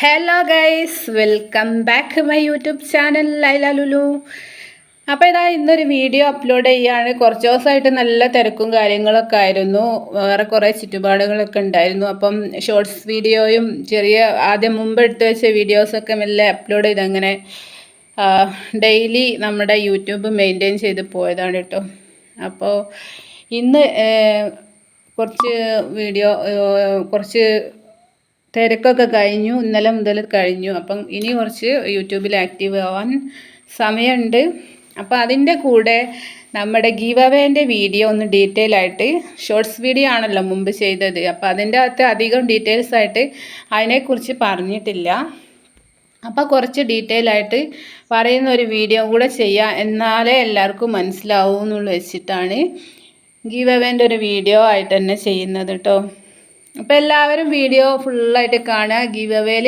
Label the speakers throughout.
Speaker 1: Hello guys welcome back my YouTube channel Laila Lulu അപ്പോൾ ഇതാ ഇന്നൊരു വീഡിയോ അപ്ലോഡ് ചെയ്യുകയാണ് കുറച്ച് ദിവസമായിട്ട് നല്ല തിരക്കും കാര്യങ്ങളൊക്കെ ആയിരുന്നു. വേറെ കുറേ ചുറ്റുപാടുകളൊക്കെ ഉണ്ടായിരുന്നു. അപ്പം ഷോർട്സ് വീഡിയോയും ചെറിയ ആദ്യം മുമ്പ് എടുത്തു വെച്ച വീഡിയോസൊക്കെ മെല്ലെ അപ്ലോഡ് ചെയ്ത് അങ്ങനെ ഡെയിലി നമ്മുടെ യൂട്യൂബ് മെയിന്റെയിൻ ചെയ്ത് പോയതാണ് കേട്ടോ. അപ്പോൾ ഇന്ന് കുറച്ച് വീഡിയോ കുറച്ച് തിരക്കൊക്കെ കഴിഞ്ഞു ഇന്നലെ മുതൽ കഴിഞ്ഞു. അപ്പം ഇനി കുറച്ച് യൂട്യൂബിൽ ആക്റ്റീവ് ആവാൻ സമയമുണ്ട്. അപ്പോൾ അതിന്റെ കൂടെ നമ്മുടെ ഗീവ് അവേന്റെ വീഡിയോ ഒന്ന് ഡീറ്റെയിൽ ആയിട്ട് ഷോർട്സ് വീഡിയോ ആണല്ലോ മുമ്പ് ചെയ്തത്. അപ്പോൾ അതിന്റെ അകത്ത് അധികം ഡീറ്റെയിൽസ് ആയിട്ട് അതിനെക്കുറിച്ച് പറഞ്ഞിട്ടില്ല. അപ്പോൾ കുറച്ച് ഡീറ്റെയിൽ ആയിട്ട് പറയുന്ന ഒരു വീഡിയോ കൂടെ ചെയ്യാം. എന്നാലേ എല്ലാവർക്കും മനസ്സിലാവൂ എന്നുള്ള വെച്ചിട്ടാണ് ഗീവ് അവേന്റെ ഒരു വീഡിയോ ആയിട്ട് തന്നെ ചെയ്യുന്നത് കേട്ടോ അപ്പോൾ എല്ലാവരും വീഡിയോ ഫുള്ളായിട്ട് കാണുക ഗീവ് അവേയിൽ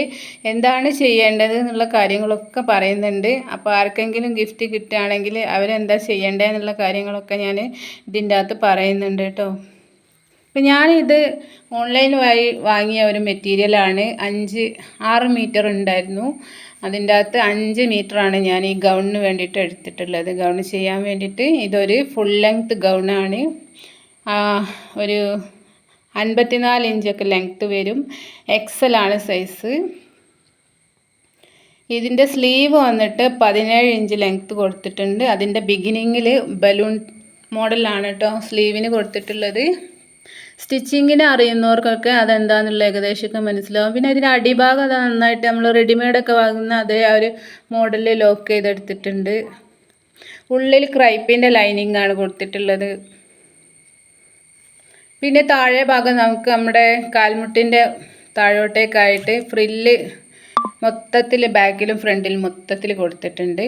Speaker 1: എന്താണ് ചെയ്യേണ്ടത് എന്നുള്ള കാര്യങ്ങളൊക്കെ പറയുന്നുണ്ട്. അപ്പോൾ ആർക്കെങ്കിലും ഗിഫ്റ്റ് കിട്ടുകയാണെങ്കിൽ അവരെന്താ ചെയ്യേണ്ടത് എന്നുള്ള കാര്യങ്ങളൊക്കെ ഞാൻ ഇതിന്റെ അകത്ത് പറയുന്നുണ്ട് കേട്ടോ. അപ്പം ഞാനിത് ഓൺലൈൻ വഴി വാങ്ങിയ ഒരു മെറ്റീരിയലാണ് അഞ്ച് ആറ് മീറ്റർ ഉണ്ടായിരുന്നു. അതിന്റെ അകത്ത് അഞ്ച് മീറ്ററാണ് ഞാൻ ഈ ഗൗണിന് വേണ്ടിയിട്ട് എടുത്തിട്ടുള്ളത്. ഗൗൺ ചെയ്യാൻ വേണ്ടിയിട്ട് ഇതൊരു ഫുൾ ലെങ്ത് ഗൗണാണ് ഒരു അൻപത്തിനാല് ഇഞ്ചൊക്കെ ലെങ്ത്ത് വരും. എക്സലാണ് സൈസ് ഇതിന്റെ സ്ലീവ് വന്നിട്ട് പതിനേഴ് ഇഞ്ച് ലെങ്ത്ത് കൊടുത്തിട്ടുണ്ട്. അതിന്റെ ബിഗിനിങ്ങിൽ ബലൂൺ മോഡലാണ് കേട്ടോ സ്ലീവിന് കൊടുത്തിട്ടുള്ളത്. സ്റ്റിച്ചിങ്ങിന് അറിയുന്നവർക്കൊക്കെ അതെന്താണെന്നുള്ള ഏകദേശമൊക്കെ മനസ്സിലാവും. പിന്നെ ഇതിന്റെ അടിഭാഗം അത് നന്നായിട്ട് നമ്മൾ റെഡിമെയ്ഡൊക്കെ വാങ്ങുന്ന അതേ ആ ഒരു മോഡലിൽ ലോക്ക് ചെയ്തെടുത്തിട്ടുണ്ട്. ഉള്ളിൽ ക്രൈപ്പിന്റെ ലൈനിങ് ആണ് കൊടുത്തിട്ടുള്ളത്. പിന്നെ താഴെ ഭാഗം നമുക്ക് നമ്മുടെ കാൽമുട്ടിന്റെ താഴോട്ടേക്കായിട്ട് ഫ്രില്ല് മൊത്തത്തിൽ ബാക്കിലും ഫ്രണ്ടിലും മൊത്തത്തിൽ കൊടുത്തിട്ടുണ്ട്.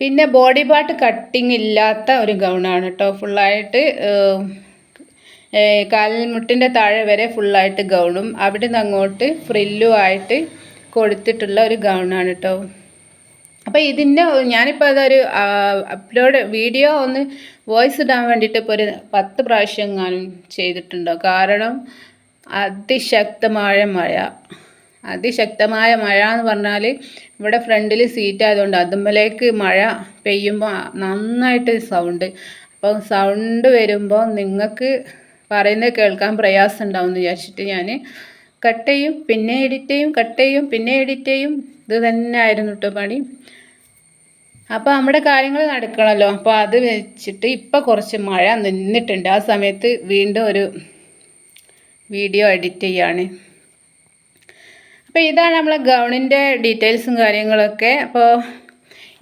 Speaker 1: പിന്നെ ബോഡി പാർട്ട് കട്ടിങ് ഇല്ലാത്ത ഒരു ഗൗണാണ് കേട്ടോ. ഫുള്ളായിട്ട് കാൽമുട്ടിന്റെ താഴെ വരെ ഫുള്ളായിട്ട് ഗൗണും അവിടെ നിന്ന് അങ്ങോട്ട് ഫ്രില്ലുമായിട്ട് കൊടുത്തിട്ടുള്ള ഒരു ഗൗണാണ് കേട്ടോ. അപ്പോൾ ഇതിന്റെ ഞാനിപ്പോൾ അതൊരു അപ്ലോഡ് വീഡിയോ ഒന്ന് വോയിസ് ഇടാൻ വേണ്ടിയിട്ട് ഇപ്പോൾ ഒരു പത്ത് പ്രാവശ്യം ഞാൻ ചെയ്തിട്ടുണ്ടോ? കാരണം അതിശക്തമായ മഴ. അതിശക്തമായ മഴ എന്ന് പറഞ്ഞാൽ ഇവിടെ ഫ്രണ്ടിൽ സീറ്റ് ആയതുകൊണ്ട് അതുമ്മലേക്ക് മഴ പെയ്യുമ്പോൾ നന്നായിട്ട് സൗണ്ട് അപ്പോൾ സൗണ്ട് വരുമ്പോൾ നിങ്ങൾക്ക് പറയുന്നത് കേൾക്കാൻ പ്രയാസം ഉണ്ടാവും എന്ന് വിചാരിച്ചിട്ട് ഞാൻ കട്ട് ചെയ്യും പിന്നെ എഡിറ്റ് ചെയ്യും കട്ട് ചെയ്യും പിന്നെ എഡിറ്റ് ചെയ്യും ഇത് തന്നെ ആയിരുന്നു കേട്ടോ പണി. അപ്പോൾ നമ്മുടെ കാര്യങ്ങൾ നടക്കണമല്ലോ അപ്പോൾ അത് വെച്ചിട്ട് ഇപ്പോൾ കുറച്ച് മഴ നിന്നിട്ടുണ്ട്. ആ സമയത്ത് വീണ്ടും ഒരു വീഡിയോ എഡിറ്റ് ചെയ്യാണ്. അപ്പോൾ ഇതാണ് നമ്മളെ ഗൗണിന്റെ ഡീറ്റെയിൽസും കാര്യങ്ങളൊക്കെ. അപ്പോൾ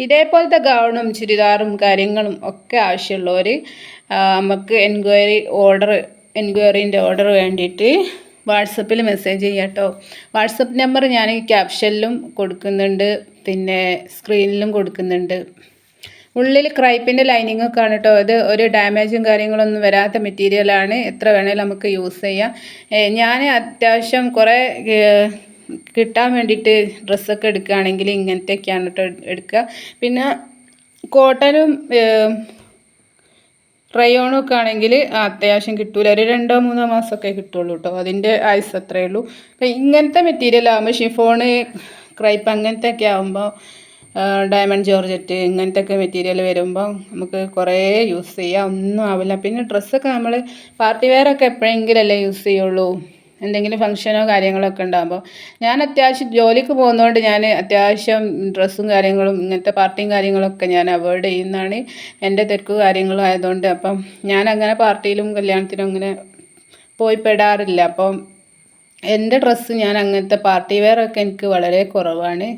Speaker 1: ഇതേപോലത്തെ ഗൗണും ചുരിദാറും കാര്യങ്ങളും ഒക്കെ ആവശ്യമുള്ളവർ നമുക്ക് എൻക്വയറി ഓർഡർ എൻക്വയറിന്റെ ഓർഡർ വേണ്ടിയിട്ട് വാട്സപ്പിൽ മെസ്സേജ് ചെയ്യാം കേട്ടോ വാട്സപ്പ് നമ്പർ ഞാൻ ക്യാപ്ഷനിലും കൊടുക്കുന്നുണ്ട്. പിന്നെ സ്ക്രീനിലും കൊടുക്കുന്നുണ്ട്. ഉള്ളിൽ ക്രൈപ്പിന്റെ ലൈനിങ് ഒക്കെ ആണ് കേട്ടോ ഇത് ഒരു ഡാമേജും കാര്യങ്ങളൊന്നും വരാത്ത മെറ്റീരിയലാണ് എത്ര വേണേലും നമുക്ക് യൂസ് ചെയ്യാം. ഞാൻ അത്യാവശ്യം കുറേ കിട്ടാൻ വേണ്ടിയിട്ട് ഡ്രസ്സൊക്കെ എടുക്കുകയാണെങ്കിൽ ഇങ്ങനത്തെയൊക്കെയാണ് കേട്ടോ എടുക്കുക. പിന്നെ കോട്ടനും റയോണും ഒക്കെ ആണെങ്കിൽ അത്യാവശ്യം കിട്ടൂല. ഒരു രണ്ടോ മൂന്നോ മാസമൊക്കെ കിട്ടുള്ളൂ കേട്ടോ അതിന്റെ ആയുസ് അത്രയേ ഉള്ളൂ. അപ്പം ഇങ്ങനത്തെ മെറ്റീരിയൽ ആകുമ്പോൾ ഷിഫോണ് ക്രൈപ്പ് അങ്ങനത്തെ ഒക്കെ ആകുമ്പോൾ ഡയമണ്ട് ജോർജറ്റ് ഇങ്ങനത്തെ ഒക്കെ മെറ്റീരിയൽ വരുമ്പോൾ നമുക്ക് കുറേ യൂസ് ചെയ്യാം. ഒന്നും ആവില്ല. പിന്നെ ഡ്രസ്സൊക്കെ നമ്മൾ പാർട്ടി വെയറൊക്കെ എപ്പോഴെങ്കിലല്ലേ യൂസ് ചെയ്യുള്ളൂ. എന്തെങ്കിലും ഫംഗ്ഷനോ കാര്യങ്ങളോ ഒക്കെ ഉണ്ടാകുമ്പോൾ ഞാൻ അത്യാവശ്യം ജോലിക്ക് പോകുന്നതുകൊണ്ട് ഞാൻ അത്യാവശ്യം ഡ്രസ്സും കാര്യങ്ങളും ഇങ്ങനത്തെ പാർട്ടിയും കാര്യങ്ങളൊക്കെ ഞാൻ അവോയ്ഡ് ചെയ്യുന്നതാണ് എന്റെ തിരക്ക് കാര്യങ്ങളും ആയതുകൊണ്ട്. അപ്പം ഞാൻ അങ്ങനെ പാർട്ടിയിലും കല്യാണത്തിനും അങ്ങനെ പോയി പെടാറില്ല. അപ്പം എന്റെ ഡ്രസ്സ് ഞാൻ അങ്ങനത്തെ പാർട്ടി വെയറൊക്കെ എനിക്ക് വളരെ കുറവാണ്.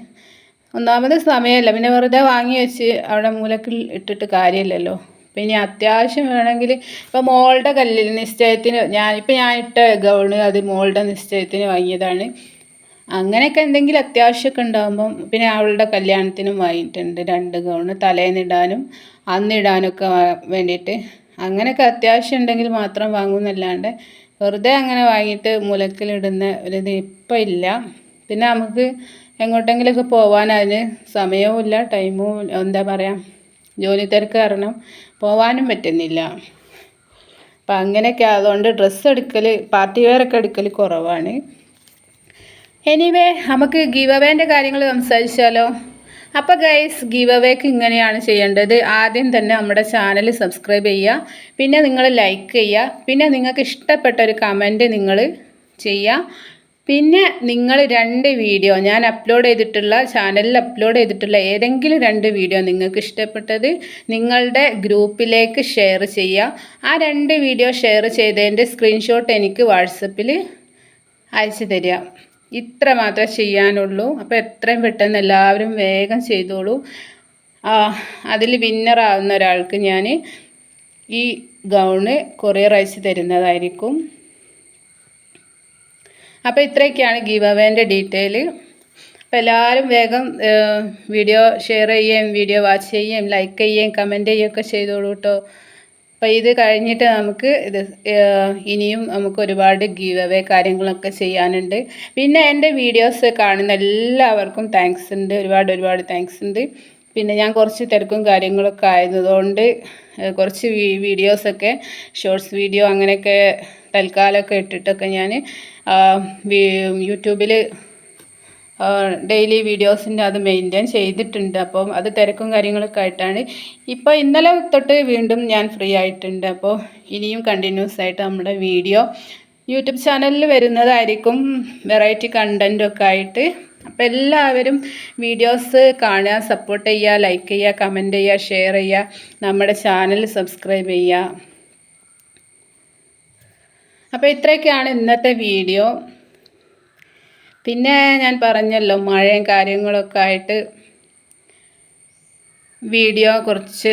Speaker 1: ഒന്നാമത് സമയമല്ല. പിന്നെ വെറുതെ വാങ്ങി വെച്ച് അവിടെ മൂലക്കിൽ ഇട്ടിട്ട് കാര്യമില്ലല്ലോ. പിന്നെ അത്യാവശ്യം വേണമെങ്കിൽ ഇപ്പോൾ മോളുടെ കല്ലിൽ നിശ്ചയത്തിന് ഞാൻ ഇപ്പോൾ ഞാൻ ഇട്ട ഗൗണ് അത് മോളുടെ നിശ്ചയത്തിന് വാങ്ങിയതാണ്. അങ്ങനെയൊക്കെ എന്തെങ്കിലും അത്യാവശ്യമൊക്കെ ഉണ്ടാകുമ്പം പിന്നെ അവളുടെ കല്യാണത്തിനും വാങ്ങിയിട്ടുണ്ട് രണ്ട് ഗൗണ് തലേന്നിടാനും അന്നിടാനൊക്കെ വേണ്ടിയിട്ട്. അങ്ങനെയൊക്കെ അത്യാവശ്യം ഉണ്ടെങ്കിൽ മാത്രം വാങ്ങുമെന്നല്ലാണ്ട് വെറുതെ അങ്ങനെ വാങ്ങിയിട്ട് മുലക്കിലിടുന്ന ഒരിത് ഇപ്പം ഇല്ല. പിന്നെ നമുക്ക് എങ്ങോട്ടെങ്കിലുമൊക്കെ പോകാൻ അതിന് സമയവും ഇല്ല ടൈമും എന്താ പറയുക ജോലി തിരക്ക് കാരണം പോവാനും പറ്റുന്നില്ല. അപ്പം അങ്ങനെയൊക്കെ അതുകൊണ്ട് ഡ്രസ്സ് എടുക്കൽ പാർട്ടി വെയറൊക്കെ എടുക്കൽ കുറവാണ്. എനിവേ നമുക്ക് ഗീവ് അവേന്റെ കാര്യങ്ങൾ സംസാരിച്ചാലോ? അപ്പോൾ ഗൈസ് ഗീവ് അവേക്ക് ഇങ്ങനെയാണ് ചെയ്യേണ്ടത്. ആദ്യം തന്നെ നമ്മുടെ ചാനൽ സബ്സ്ക്രൈബ് ചെയ്യുക. പിന്നെ നിങ്ങൾ ലൈക്ക് ചെയ്യുക. പിന്നെ നിങ്ങൾക്ക് ഇഷ്ടപ്പെട്ട ഒരു കമന്റ് നിങ്ങൾ ചെയ്യുക. പിന്നെ നിങ്ങൾ രണ്ട് വീഡിയോ ഞാൻ അപ്ലോഡ് ചെയ്തിട്ടുള്ള ചാനലിൽ അപ്ലോഡ് ചെയ്തിട്ടുള്ള ഏതെങ്കിലും രണ്ട് വീഡിയോ നിങ്ങൾക്ക് ഇഷ്ടപ്പെട്ടത് നിങ്ങളുടെ ഗ്രൂപ്പിലേക്ക് ഷെയർ ചെയ്യുക. ആ രണ്ട് വീഡിയോ ഷെയർ ചെയ്തതിന്റെ സ്ക്രീൻഷോട്ട് എനിക്ക് വാട്സപ്പിൽ അയച്ചു തരിക. ഇത്ര മാത്രമേ ചെയ്യാനുള്ളൂ. അപ്പോൾ എത്രയും പെട്ടെന്ന് എല്ലാവരും വേഗം ചെയ്തോളൂ. അതിൽ വിന്നറാവുന്ന ഒരാൾക്ക് ഞാൻ ഈ ഗൗണ് കൊറിയർ അയച്ച് തരുന്നതായിരിക്കും. അപ്പോൾ ഇത്രയൊക്കെയാണ് ഗീവ് അവേന്റെ ഡീറ്റെയിൽ. അപ്പോൾ എല്ലാവരും വേഗം വീഡിയോ ഷെയർ ചെയ്യുകയും വീഡിയോ വാച്ച് ചെയ്യുകയും ലൈക്ക് ചെയ്യുകയും കമന്റ് ചെയ്യുകയൊക്കെ ചെയ്തോളൂ കേട്ടോ അപ്പോൾ ഇത് കഴിഞ്ഞിട്ട് നമുക്ക് ഇത് ഇനിയും നമുക്ക് ഒരുപാട് ഗീവ് അവേ കാര്യങ്ങളൊക്കെ ചെയ്യാനുണ്ട്. പിന്നെ എന്റെ വീഡിയോസ് കാണുന്ന എല്ലാവർക്കും താങ്ക്സ് ഉണ്ട്. ഒരുപാട് ഒരുപാട് താങ്ക്സ് ഉണ്ട്. പിന്നെ ഞാൻ കുറച്ച് തിരക്കും കാര്യങ്ങളൊക്കെ ആയതുകൊണ്ട് കുറച്ച് വീഡിയോസൊക്കെ ഷോർട്സ് വീഡിയോ അങ്ങനെയൊക്കെ തൽക്കാലമൊക്കെ ഇട്ടിട്ടൊക്കെ ഞാൻ യൂട്യൂബിൽ ഡെയിലി വീഡിയോസിന്റെ അത് മെയിന്റെയിൻ ചെയ്തിട്ടുണ്ട്. അപ്പം അത് തിരക്കും കാര്യങ്ങളൊക്കെ ആയിട്ടാണ്. ഇപ്പോൾ ഇന്നലെ തൊട്ട് വീണ്ടും ഞാൻ ഫ്രീ ആയിട്ടുണ്ട്. അപ്പോൾ ഇനിയും കണ്ടിന്യൂസ് ആയിട്ട് നമ്മുടെ വീഡിയോ യൂട്യൂബ് ചാനലിൽ വരുന്നതായിരിക്കും. വെറൈറ്റി കണ്ടന്റൊക്കെ ആയിട്ട്. അപ്പം എല്ലാവരും വീഡിയോസ് കാണുക സപ്പോർട്ട് ചെയ്യുക ലൈക്ക് ചെയ്യുക കമന്റ് ചെയ്യുക ഷെയർ ചെയ്യുക നമ്മുടെ ചാനൽ സബ്സ്ക്രൈബ് ചെയ്യുക. അപ്പോൾ ഇത്രയൊക്കെയാണ് ഇന്നത്തെ വീഡിയോ. പിന്നെ ഞാൻ പറഞ്ഞല്ലോ മഴയും കാര്യങ്ങളൊക്കെ ആയിട്ട് വീഡിയോ കുറച്ച്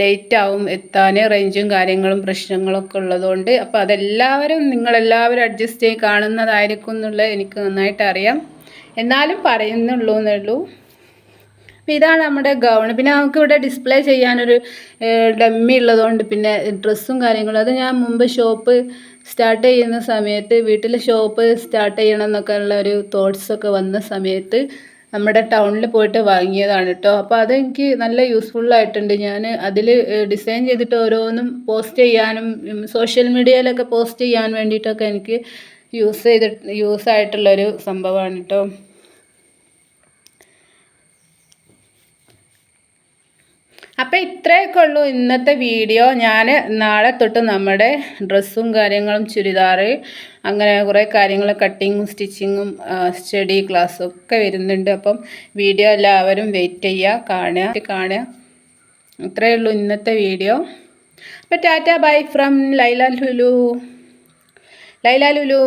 Speaker 1: ലേറ്റാവും എത്താൻ റേഞ്ചും കാര്യങ്ങളും പ്രശ്നങ്ങളൊക്കെ ഉള്ളതുകൊണ്ട്. അപ്പോൾ അതെല്ലാവരും നിങ്ങളെല്ലാവരും അഡ്ജസ്റ്റ് ചെയ്ത് കാണുന്നതായിരിക്കും എന്നുള്ളത് എനിക്ക് നന്നായിട്ട് അറിയാം. എന്നാലും പറയുന്നുള്ളൂ എന്നുള്ളൂ. അപ്പോൾ ഇതാണ് നമ്മുടെ ഗൗൺ പിന്നെ നമുക്ക് ഇവിടെ ഡിസ്പ്ലേ ചെയ്യാനൊരു ഡമ്മി ഉള്ളതുകൊണ്ട് പിന്നെ ഡ്രസ്സും കാര്യങ്ങളും. അത് ഞാൻ മുമ്പ് ഷോപ്പ് സ്റ്റാർട്ട് ചെയ്യുന്ന സമയത്ത് വീട്ടിൽ ഷോപ്പ് സ്റ്റാർട്ട് ചെയ്യണം എന്നൊക്കെ ഉള്ള ഒരു തോട്ട്സൊക്കെ വന്ന സമയത്ത് നമ്മുടെ ടൗണിൽ പോയിട്ട് വാങ്ങിയതാണ് കേട്ടോ അപ്പോൾ അതെനിക്ക് നല്ല യൂസ്ഫുള്ളായിട്ടുണ്ട് ഞാൻ അതിൽ ഡിസൈൻ ചെയ്തിട്ട് ഓരോന്നും പോസ്റ്റ് ചെയ്യാനും സോഷ്യൽ മീഡിയയിലൊക്കെ പോസ്റ്റ് ചെയ്യാൻ വേണ്ടിയിട്ടൊക്കെ എനിക്ക് യൂസ് ചെയ്തിട്ട് യൂസ് ആയിട്ടുള്ളൊരു സംഭവമാണ് കേട്ടോ അപ്പോൾ ഇത്രയൊക്കെ ഉള്ളൂ ഇന്നത്തെ വീഡിയോ. ഞാൻ നാളെ തൊട്ട് നമ്മുടെ ഡ്രസ്സും കാര്യങ്ങളും ചുരിദാർ അങ്ങനെ കുറേ കാര്യങ്ങൾ കട്ടിങ്ങും സ്റ്റിച്ചിങ്ങും സ്റ്റഡി ക്ലാസ്സും ഒക്കെ വരുന്നുണ്ട്. അപ്പം വീഡിയോ എല്ലാവരും വെയിറ്റ് ചെയ്യുക കാണുക കാണുക. ഇത്രയേ ഉള്ളൂ ഇന്നത്തെ വീഡിയോ. അപ്പോൾ tata bye from Laila Lulu. Laila Lulu.